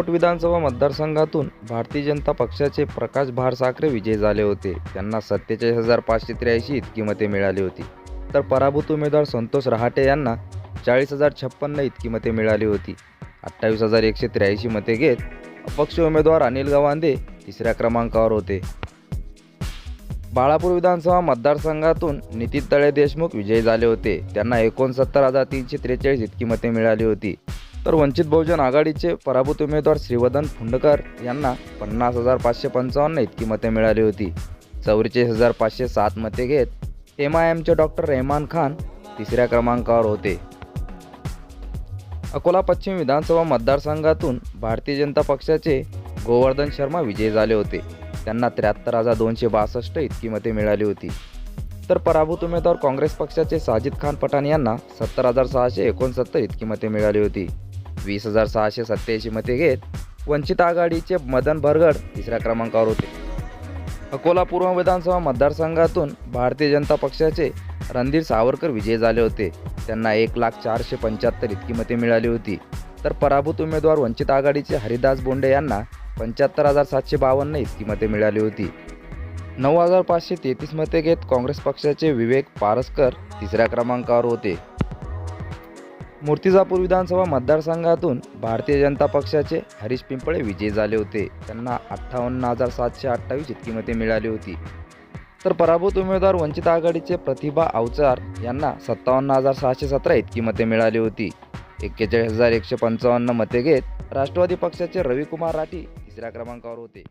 बापट विधानसभा मतदारसंघातून भारतीय जनता पक्षाचे प्रकाश भारसाखरे विजयी झाले होते. त्यांना सत्तेचाळीस हजार पाचशे त्र्याऐंशी इतकी मते मिळाली होती. तर पराभूत उमेदवार संतोष रहाटे यांना चाळीस हजार छप्पन्न इतकी मते मिळाली होती. अठ्ठावीस हजार एकशे त्र्याऐंशी मते घेत अपक्ष उमेदवार अनिल गवांदे तिसऱ्या क्रमांकावर होते. बाळापूर विधानसभा मतदारसंघातून नितीन तळे देशमुख विजयी झाले होते. त्यांना एकोणसत्तर हजार तीनशे त्रेचाळीस इतकी मते मिळाली होती. तर वंचित बहुजन आघाडीचे पराभूत उमेदवार श्रीवदन फुंडकर यांना पन्नास हजार पाचशे पंचावन्न इतकी मते मिळाली होती. चौवेचाळीस हजार पाचशे सात मते घेत एम आय एमचे डॉक्टर रेहमान खान तिसऱ्या क्रमांकावर होते. अकोला पश्चिम विधानसभा मतदारसंघातून भारतीय जनता पक्षाचे गोवर्धन शर्मा विजयी झाले होते. त्यांना त्र्याहत्तर हजार दोनशे बासष्ट इतकी मते मिळाली होती. तर पराभूत उमेदवार काँग्रेस पक्षाचे साजिद खान पठाण यांना सत्तर हजार सहाशे एकोणसत्तर इतकी मते मिळाली होती. वीस हजार सहाशे सत्त्याऐंशी मते घेत वंचित आघाडीचे मदन भरगड तिसऱ्या क्रमांकावर होते. अकोला पूर्व विधानसभा मतदारसंघातून भारतीय जनता पक्षाचे रणधीर सावरकर विजयी झाले होते. त्यांना एक लाख चारशे पंच्याहत्तर इतकी मते मिळाली होती. तर पराभूत उमेदवार वंचित आघाडीचे हरिदास बोंडे यांना पंच्याहत्तर हजार सातशे बावन्न इतकी मते मिळाली होती. नऊ हजार पाचशे तेहतीस मते घेत काँग्रेस पक्षाचे विवेक पारसकर तिसऱ्या क्रमांकावर होते. मूर्तिजापूर विधानसभा मतदारसंघातून भारतीय जनता पक्षाचे हरीश पिंपळे विजयी झाले होते. त्यांना अठ्ठावन्न हजार सातशे अठ्ठावीस इतकी मते मिळाली होती. तर पराभूत उमेदवार वंचित आघाडीचे प्रतिभा अवचार यांना सत्तावन्न हजार सहाशे सतरा इतकी मते मिळाली होती. एक्केचाळीस हजार एकशे पंचावन्न मते घेत राष्ट्रवादी पक्षाचे रविकुमार राठी तिसऱ्या क्रमांकावर होते.